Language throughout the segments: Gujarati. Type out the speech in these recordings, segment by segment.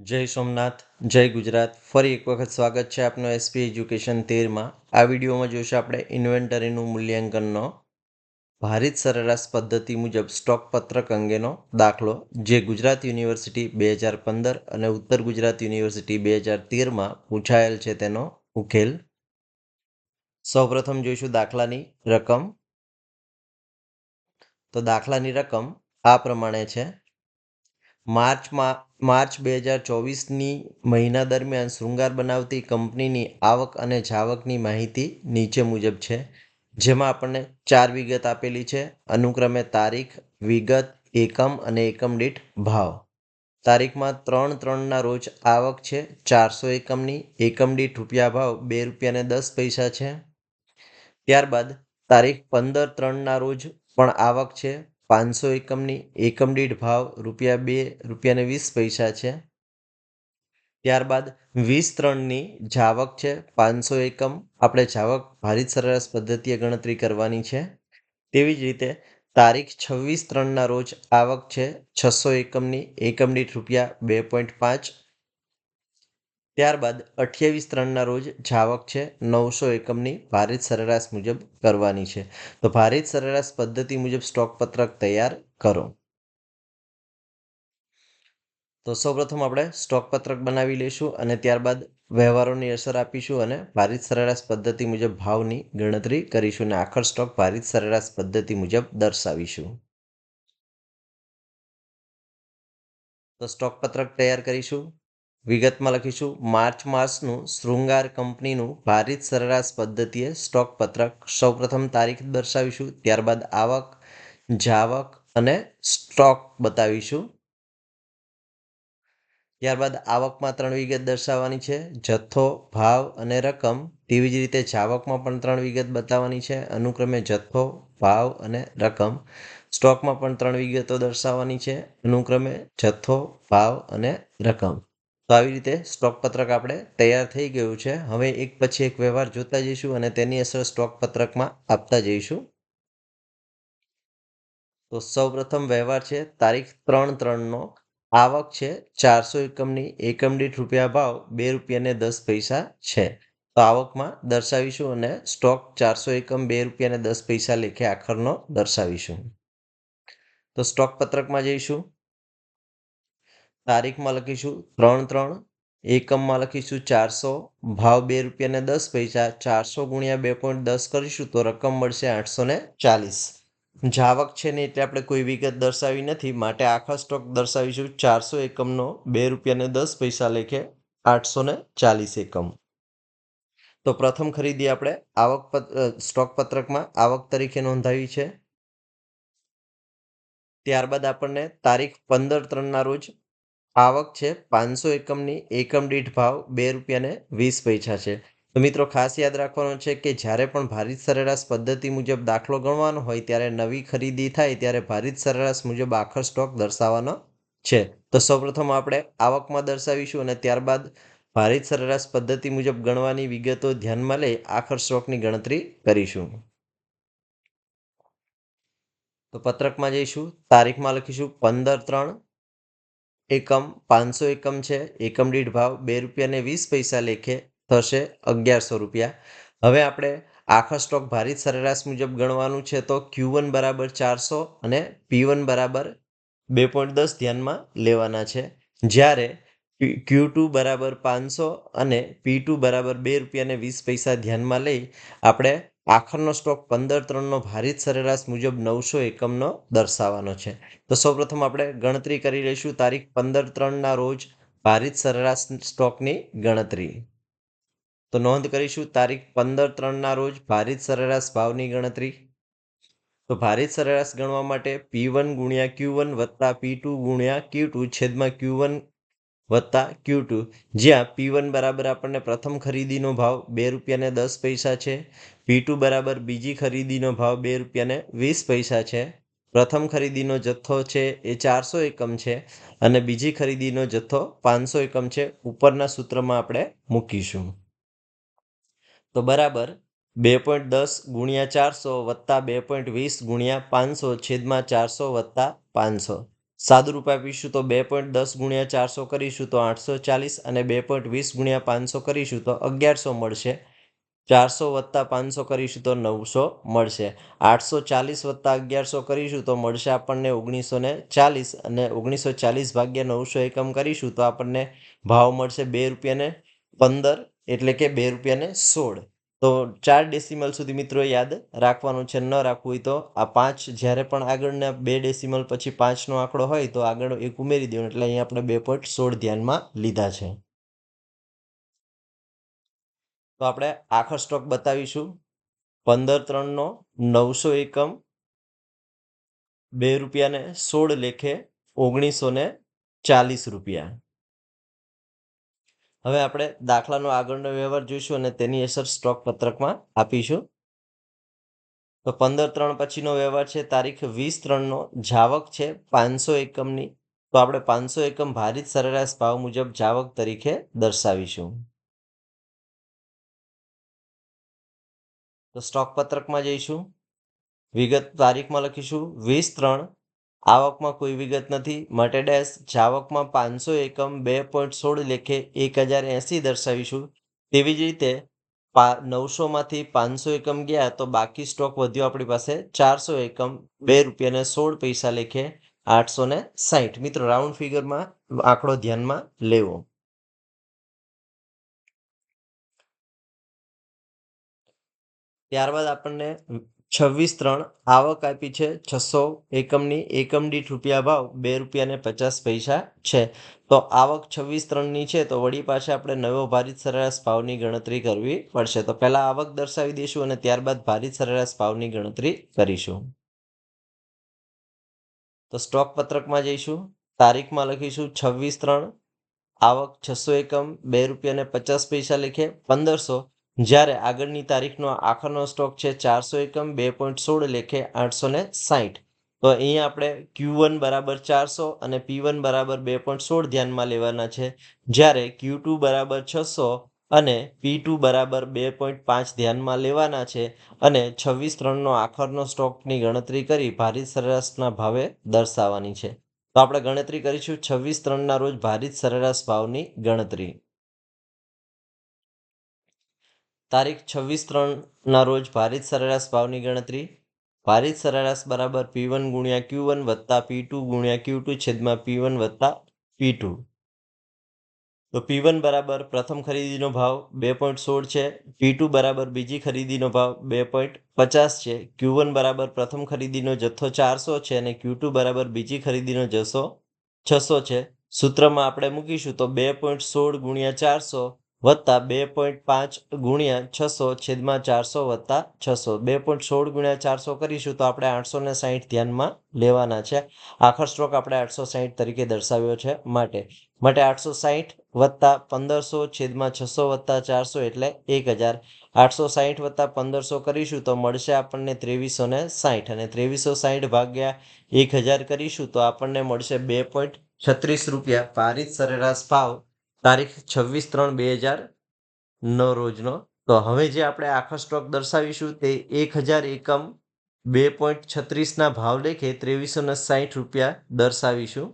જય સોમનાથ, જય ગુજરાત. ફરી એક વખત સ્વાગત છે આપનો એસપી એજ્યુકેશન તેરમાં. આ વિડીયોમાં જોઈશું આપણે ઇન્વેન્ટરીનું મૂલ્યાંકનનો ભારત સરેરાશ પદ્ધતિ મુજબ સ્ટોક પત્રક અંગેનો દાખલો. જે ગુજરાત યુનિવર્સિટી બે હજાર પંદર અને ઉત્તર ગુજરાત યુનિવર્સિટી બે હજાર તેરમાં પૂછાયેલ છે તેનો ઉકેલ. સૌપ્રથમ જોઈશું દાખલાની રકમ. તો દાખલાની રકમ આ પ્રમાણે છે. માર્ચમાં, માર્ચ બે હજાર ચોવીસની મહિના દરમિયાન શૃંગાર બનાવતી કંપનીની આવક અને જાવકની માહિતી નીચે મુજબ છે, જેમાં આપણને ચાર વિગત આપેલી છે. અનુક્રમે તારીખ, વિગત, એકમ અને એકમ દીઠ ભાવ. તારીખમાં ત્રણ ત્રણના રોજ આવક છે, ચારસો એકમની. એકમ દીઠ રૂપિયા ભાવ બે રૂપિયાને દસ પૈસા છે. ત્યારબાદ તારીખ પંદર ત્રણના રોજ પણ આવક છે પાંચસો એકમની, એકમ દીઠ ભાવ રૂપિયા બે, રૂપિયાને વીસ પૈસા છે. ત્યારબાદ વીસ ત્રણની જાવક છે, પાંચસો એકમ. આપણે જાવક ભારિત સરેરાશ પદ્ધતિએ ગણતરી કરવાની છે. તેવી જ રીતે તારીખ છવ્વીસ ત્રણના રોજ આવક છે, છસો એકમની, એકમ દીઠ રૂપિયા બે પોઈન્ટ પાંચ. ત્યારબાદ અઠ્યાવીસ ત્રણના રોજ જાવક છે, નવસો એકમની ભારિત સરેરાશ મુજબ કરવાની છે. તો ભારિત સરેરાશ પદ્ધતિ મુજબ સ્ટોક પત્રક તૈયાર કરો. તો સૌપ્રથમ આપણે સ્ટોક પત્રક બનાવી લઈશું અને ત્યારબાદ વ્યવહારોની અસર આપીશું અને ભારિત સરેરાશ પદ્ધતિ મુજબ ભાવની ગણતરી કરીશું અને આખર સ્ટોક ભારિત સરેરાશ પદ્ધતિ મુજબ દર્શાવીશું. તો સ્ટોક પત્રક તૈયાર કરીશું. વિગતમાં લખીશું. માર્ચ માસનું શૃંગાર કંપનીનું ભારિત સરેરાશ પદ્ધતિએ સ્ટોક પત્રક સૌપ્રથમ તારીખ દર્શાવીશું. ત્યારબાદ આવક, જાવક અને સ્ટોક બતાવીશું. ત્યારબાદ આવકમાં ત્રણ વિગત દર્શાવવાની છે. જથ્થો, ભાવ અને રકમ તેવી જ રીતે જાવકમાં પણ ત્રણ વિગત બતાવવાની છે. અનુક્રમે જથ્થો, ભાવ અને રકમ સ્ટોકમાં પણ ત્રણ વિગતો દર્શાવવાની છે. અનુક્રમે જથ્થો, ભાવ અને રકમ. તો આવી રીતે સ્ટોક પત્રક આપણે તૈયાર થઈ ગયું છે. હવે એક પછી એક વ્યવહાર જોતા જઈશું અને તેની અસર સ્ટોક પત્રકમાં આપતા જઈશું. તો સૌપ્રથમ વ્યવહાર છે, તારીખ ત્રણ ત્રણનો. આવક છે ચારસો એકમની. એકમ દીઠ રૂપિયા ભાવ બે રૂપિયાને દસ પૈસા છે. તો આવકમાં દર્શાવીશું અને સ્ટોક ચારસો એકમ બે રૂપિયાને દસ પૈસા લેખે આખરનો દર્શાવીશું. તો સ્ટોક પત્રકમાં જઈશું. તારીખમાં લખીશું ત્રણ ત્રણ, એકમમાં લખીશું ચારસો, ભાવ બે રૂપિયાને દસ પૈસા, ચારસો ગુણ્યા બે પોઈન્ટ દસ કરીશું તો રકમ મળશે આઠસો ને ચાલીસ. જાવક છે ને એટલે આપણે કોઈ વિગત દર્શાવી નથી, માટે આખા સ્ટોક દર્શાવીશું ચારસો એકમનો બે રૂપિયાને દસ પૈસા લેખે આઠસો ને ચાલીસ એકમ. તો પ્રથમ ખરીદી આપણે આવક સ્ટોક પત્રકમાં આવક તરીકે નોંધાવી છે. ત્યારબાદ આપણને તારીખ પંદર ત્રણના રોજ આવક છે પાંચસો એકમની, એકમ દીઠ ભાવ બે રૂપિયાને વીસ પૈસા છે. તો મિત્રો ખાસ યાદ રાખવાનું છે કે જ્યારે પણ ભારિત સરેરાશ પદ્ધતિ મુજબ દાખલો ગણવાનો હોય, ત્યારે નવી ખરીદી થાય ત્યારે ભારિત સરેરાશ મુજબ આખર સ્ટોક દર્શાવવાનો છે. તો સૌપ્રથમ આપણે આવકમાં દર્શાવીશું અને ત્યારબાદ ભારિત સરેરાશ પદ્ધતિ મુજબ ગણવાની વિગતો ધ્યાનમાં લઈ આખર સ્ટોકની ગણતરી કરીશું. તો પત્રકમાં જઈશું, તારીખમાં લખીશું પંદર ત્રણ એકમ, પાંચસો એકમ છે, એકમ દીઠ ભાવ બે રૂપિયાને વીસ પૈસા લેખે થશે અગિયારસો રૂપિયા. હવે આપણે આખા સ્ટોક ભારિત સરેરાશ મુજબ ગણવાનું છે તો ક્યુ વન બરાબર ચારસો અને પી વન બરાબર બે પોઈન્ટ દસ ધ્યાનમાં લેવાના છે. જ્યારે ક્યુ ટુ બરાબર પાંચસો અને પી ટુ બરાબર બે રૂપિયાને વીસ પૈસા ધ્યાનમાં લઈ આપણે આખરનો સ્ટોક પંદર ત્રણનો ભારિત સરેરાશ મુજબ નવસો એકમનો દર્શાવવાનો છે. તો સૌપ્રથમ આપણે ગણતરી કરી લઈશું તારીખ પંદર ત્રણના રોજ ભારિત સરેરાશ સ્ટોકની ગણતરી. તો નોંધ કરીશું તારીખ પંદર ત્રણના રોજ ભારિત સરેરાશ ભાવની ગણતરી. તો ભારિત સરેરાશ ગણવા માટે પી વન ગુણ્યા ક્યુ વન વત્તા પી ટુ ગુણ્યા ક્યુ ટુ છેદમાં ક્યુ વન વત્તા ક્યુ ટુ જ્યાં પી વન બરાબર આપણને પ્રથમ ખરીદીનો ભાવ બે રૂપિયાને દસ પૈસા છે. પી ટુ બરાબર બીજી ખરીદીનો ભાવ બે રૂપિયાને વીસ પૈસા છે. પ્રથમ ખરીદીનો જથ્થો છે એ ચારસો એકમ છે અને બીજી ખરીદીનો જથ્થો પાંચસો એકમ છે. ઉપરના સૂત્રમાં આપણે મૂકીશું. તો બરાબર બે પોઈન્ટ દસ ગુણ્યા ચારસો વત્તા બે પોઈન્ટ વીસ ગુણ્યા પાંચસો છેદમાં ચારસો વત્તા પાંચસો. સાદુરૂપ આપીશું તો બે પોઈન્ટ દસ ગુણ્યા ચારસો કરીશું તો આઠસો ચાલીસ અને બે પોઈન્ટ વીસ ગુણ્યા પાંચસો કરીશું તો અગિયારસો મળશે. ચારસો વત્તા પાંચસો કરીશું તો નવસો મળશે. આઠસો ચાલીસ વત્તા અગિયારસો કરીશું તો મળશે આપણને ઓગણીસો ને ચાલીસ અને ઓગણીસો ચાલીસ ભાગ્યા નવસો એકમ કરીશું તો આપણને ભાવ મળશે બે રૂપિયાને પંદર એટલે કે બે રૂપિયાને સોળ. તો ચાર ડેસિમલ સુધી મિત્રો યાદ રાખવાનું છે, ન રાખવું હોય તો આ પાંચ જ્યારે પણ આગળના બે ડેસિમલ પછી પાંચનો આંકડો હોય તો આગળ એક ઉમેરી દેવાનું, એટલે અહીંયા આપણે બે પોઈન્ટ સોળ ધ્યાનમાં લીધા છે. તો આપણે આખો સ્ટોક બતાવીશું. પંદર ત્રણનો નવસો એકમ, બે રૂપિયાને સોળ લેખે ઓગણીસો ને ચાલીસ રૂપિયા. હવે આપણે દાખલાનો આગળનો વ્યવહાર જોઈશું અને તેની અસર સ્ટોક પત્રકમાં આપીશું. તો પંદર ત્રણ પછીનો વ્યવહાર છે, તારીખ વીસ ત્રણનો, જાવક છે પાંચસો એકમની. તો આપણે પાંચસો એકમ ભારિત સરેરાશ ભાવ મુજબ જાવક તરીકે દર્શાવીશું. તો સ્ટોક પત્રકમાં જઈશું. વિગત તારીખમાં લખીશું. વીસ ત્રણ આવકમાં કોઈ વિગત નથી. માટે ડેશ જાવકમાં પાંચસો એકમ બે પોઈન્ટ સોળ લેખે એક હજાર એંસી દર્શાવીશું. તેવી જ રીતે પા નવસોમાંથી પાંચસો એકમ ગયા તો બાકી સ્ટોક વધ્યો આપણી પાસે ચારસો એકમ બે રૂપિયાને સોળ પૈસા લેખે આઠસો ને સાહીઠ મિત્રો રાઉન્ડ ફિગરમાં આંકડો ધ્યાનમાં લેવો. ત્યારબાદ આપણને છવ્વીસ ત્રણ આવક આપી છે, છસો એકમની એકમ દીઠ રૂપિયા ભાવ બે રૂપિયાને પચાસ પૈસા છે. તો આવક છવ્વીસ ત્રણની છે, તો વળી પાસે આપણે નવો ભારિત સરેરાશ ભાવની ગણતરી કરવી પડશે. તો પહેલાં આવક દર્શાવી દઈશું અને ત્યારબાદ ભારિત સરેરાશ ભાવની ગણતરી કરીશું. તો સ્ટોક પત્રકમાં જઈશું. તારીખમાં લખીશું છવ્વીસ ત્રણ, આવક છસો એકમ, બે રૂપિયાને પચાસ પૈસા લખે, પંદરસો જ્યારે આગળની તારીખનો આખરનો સ્ટોક છે ચારસો એકમ, બે પોઈન્ટ સોળ લેખે આઠસો ને સાહીઠ. તો અહીંયા આપણે ક્યુ વન બરાબર ચારસો અને પી વન બરાબર બે પોઈન્ટ સોળ ધ્યાનમાં લેવાના છે. જ્યારે ક્યુ ટુ બરાબર છસો અને પી ટુ બરાબર બે પોઈન્ટ પાંચ ધ્યાનમાં લેવાના છે અને છવ્વીસ ત્રણનો આખરનો સ્ટોકની ગણતરી કરી ભારિત સરેરાશના ભાવે દર્શાવવાની છે. તો આપણે ગણતરી કરીશું છવ્વીસ ત્રણના રોજ ભારિત સરેરાશ ભાવની ગણતરી. તારીખ છવ્વીસ ત્રણના રોજ ભારિત સરેરાશ ભાવની ગણતરી. ભારિત સરેરાશ બરાબર પી વન ગુણ્યા ક્યુ વન વત્તા પી ટુ ગુણ્યા ક્યુ ટુ છેદમાં પી વન વત્તા પી ટુ. તો પી વન બરાબર પ્રથમ ખરીદીનો ભાવ બે પોઈન્ટ સોળ છે, પી ટુ બરાબર બીજી ખરીદીનો ભાવ બે પોઈન્ટ પચાસ છે, ક્યુ વન બરાબર પ્રથમ ખરીદીનો જથ્થો ચારસો છે અને ક્યુ ટુ બરાબર બીજી ખરીદીનો જથ્થો છસો છે. સૂત્રમાં આપણે મૂકીશું તો બે પોઈન્ટ સોળ ગુણ્યા ચારસો વત્તા બે પોઈન્ટ પાંચ ગુણ્યા છસો છેદમાં ચારસો વત્તા છસો. બે પોઈન્ટ સોળ ગુણ્યા ચારસો કરીશું તો આપણે આઠસો ને સાહીઠ ધ્યાનમાં લેવાના છે. આખર સ્ટ્રોક આપણે આઠસો સાહીઠ તરીકે દર્શાવ્યો છે માટે. માટે આઠસો સાહીઠ વત્તા પંદરસો છેદમાં છસો વત્તા ચારસો એટલે એક હજાર. આઠસો સાહીઠ વત્તા પંદરસો કરીશું તો મળશે આપણને ત્રેવીસો ને સાહીઠ અને ત્રેવીસો સાહીઠ ભાગ્યા એક હજાર કરીશું તો આપણને મળશે બે પોઈન્ટ છત્રીસ રૂપિયા. પારિત સરેરાશ ભાવ તારીખ છવ્વીસ ત્રણ બે હજાર નો રોજનો. તો હવે જે આપણે આખા સ્ટોક દર્શાવીશું તે એક હજાર એકમ બે પોઈન્ટ છત્રીસના ભાવ લેખે ત્રેવીસો ને સાહીઠ રૂપિયા દર્શાવીશું.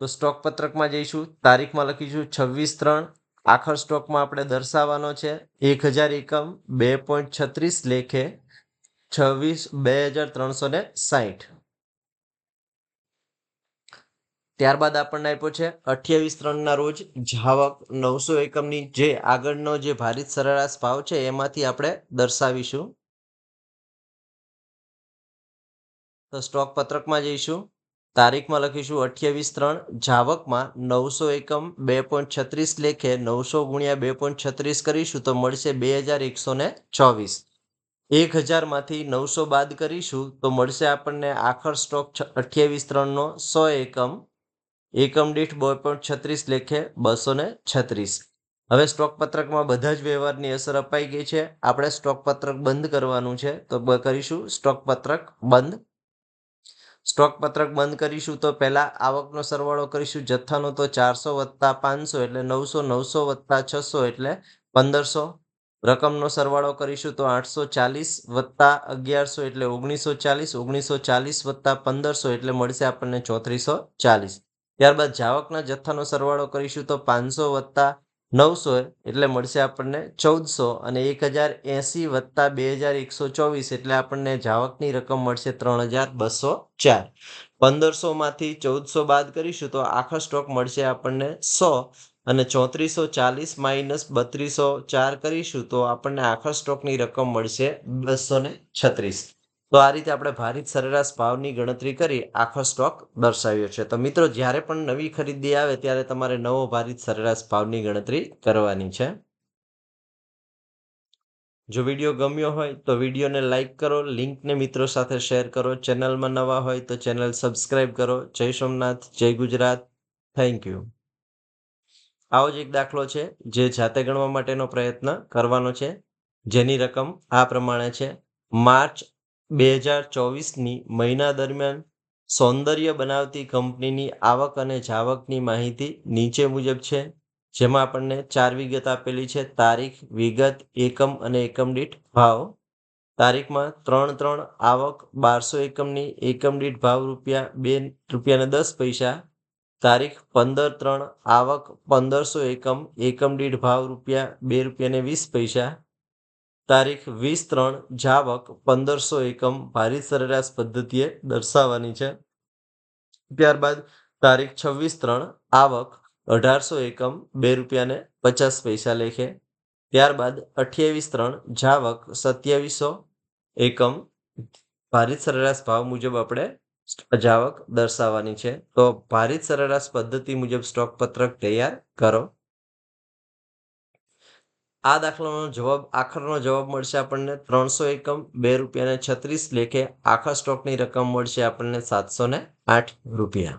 તો સ્ટોક પત્રકમાં જઈશું. તારીખમાં લખીશું છવ્વીસ ત્રણ. આખર સ્ટોકમાં આપણે દર્શાવવાનો છે એક હજાર એકમ બે પોઈન્ટ છત્રીસ લેખે છવ્વીસ બે હજાર ત્રણસો ને સાહીઠ ત્યારબાદ આપણને આપ્યો છે અઠ્યાવીસ ત્રણના રોજ જાવક નવસો એકમની જે આગળનો જે ભારિત સરેરાશ ભાવ છે એમાંથી આપણે દર્શાવીશું. તો સ્ટોક પત્રકમાં જઈશું. તારીખમાં લખીશું અઠ્યાવીસ ત્રણ, જાવકમાં નવસો એકમ બે પોઈન્ટ છત્રીસ લેખે નવસો ગુણ્યા બે પોઈન્ટ છત્રીસ કરીશું તો મળશે બે હજાર એકસો ને ચોવીસ. એક હજારમાંથી નવસો બાદ કરીશું તો મળશે આપણને આખર સ્ટોક અઠ્યાવીસ ત્રણનો સો એકમ. એકમ દીઠ બે પોઈન્ટ છત્રીસ લેખે બસો ને છત્રીસ. હવે સ્ટોક પત્રકમાં બધા જ વ્યવહારની અસર અપાઈ ગઈ છે. આપણે સ્ટોક પત્રક બંધ કરવાનું છે, તો કરીશું સ્ટોક પત્રક બંધ. સ્ટોક પત્રક બંધ કરીશું તો પહેલાં આવકનો સરવાળો કરીશું. જથ્થાનો તો ચારસો વત્તા પાંચસો એટલે નવસો નવસો વત્તા છસો એટલે પંદરસો. રકમનો સરવાળો કરીશું તો આઠસો ચાલીસ વત્તા અગિયારસો એટલે ઓગણીસો ચાલીસ ઓગણીસો ચાલીસ વત્તા પંદરસો એટલે મળશે આપણને ચોત્રીસો ચાલીસ. ત્યારબાદ જાવકના જથ્થાનો સરવાળો કરીશું તો પાંચસો વત્તા નવસો એટલે મળશે આપણને ચૌદસો અને એક હજાર એંસી વત્તા બે હજાર એકસો ચોવીસ એટલે આપણને જાવકની રકમ મળશે ત્રણ હજાર બસો ચાર. પંદરસોમાંથી ચૌદસો બાદ કરીશું તો આખો સ્ટોક મળશે આપણને સો અને ચોત્રીસો ચાલીસ માઇનસ બત્રીસો ચાર કરીશું તો આપણને આખા સ્ટોકની રકમ મળશે બસો ને છત્રીસ. તો આ રીતે આપણે ભારિત સરેરાશ ભાવની ગણતરી કરી આખો સ્ટોક દર્શાવ્યો છે. તો મિત્રો, જ્યારે પણ નવી ખરીદી આવે ત્યારે તમારે નવો ભારિત સરેરાશ ભાવની ગણતરી કરવાની છે. જો વીડિયો ગમ્યો હોય તો વિડીયોને લાઇક કરો, લિંકને મિત્રો સાથે શેર કરો. ચેનલમાં નવા હોય તો ચેનલ સબસ્ક્રાઇબ કરો. જય સોમનાથ, જય ગુજરાત. Thank you. આવો જ એક દાખલો છે જે જાતે ગણવા માટેનો પ્રયત્ન કરવાનો છે. જેની રકમ આ પ્રમાણે છે. માર્ચ બે હજાર ચોવીસની મહિના દરમિયાન સૌંદર્ય બનાવતી કંપનીની આવક અને જાવકની માહિતી નીચે મુજબ છે, જેમાં આપણને ચાર વિગત આપેલી છે. તારીખ, વિગત, એકમ અને એકમ દીઠ ભાવ. તારીખમાં ત્રણ ત્રણ આવક, બારસો એકમની એકમ દીઠ ભાવ રૂપિયા બે રૂપિયાને દસ પૈસા. તારીખ, પંદર ત્રણ આવક, પંદરસો એકમ એકમ દીઠ ભાવ રૂપિયા બે રૂપિયાને વીસ પૈસા. તારીખ વીસ ત્રણ જાવક પંદરસો એકમ ભારિત સરેરાશ પદ્ધતિએ દર્શાવવાની છે. ત્યારબાદ તારીખ છવ્વીસ ત્રણ આવક અઢારસો એકમ બે રૂપિયાને પચાસ પૈસા લેખે. ત્યારબાદ અઠ્યાવીસ ત્રણ જાવક સત્યાવીસો એકમ ભારિત સરેરાશ ભાવ મુજબ આપણે જાવક દર્શાવવાની છે. તો ભારિત સરેરાશ પદ્ધતિ મુજબ સ્ટોક પત્રક તૈયાર કરો. આ દાખલાનો જવાબ, આખરનો જવાબ મળશે આપણને ત્રણસો એકમ, બે રૂપિયાને છત્રીસ લેખે. આખા સ્ટોકની રકમ મળશે આપણને સાતસો ને આઠ રૂપિયા.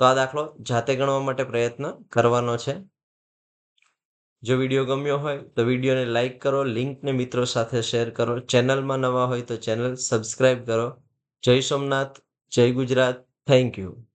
તો આ દાખલો જાતે ગણવા માટે પ્રયત્ન કરવાનો છે. જો વીડિયો ગમ્યો હોય તો વિડીયોને લાઇક કરો, લિંકને મિત્રો સાથે શેર કરો. ચેનલમાં નવા હોય તો ચેનલ સબસ્ક્રાઈબ કરો. જય સોમનાથ, જય ગુજરાત. Thank you.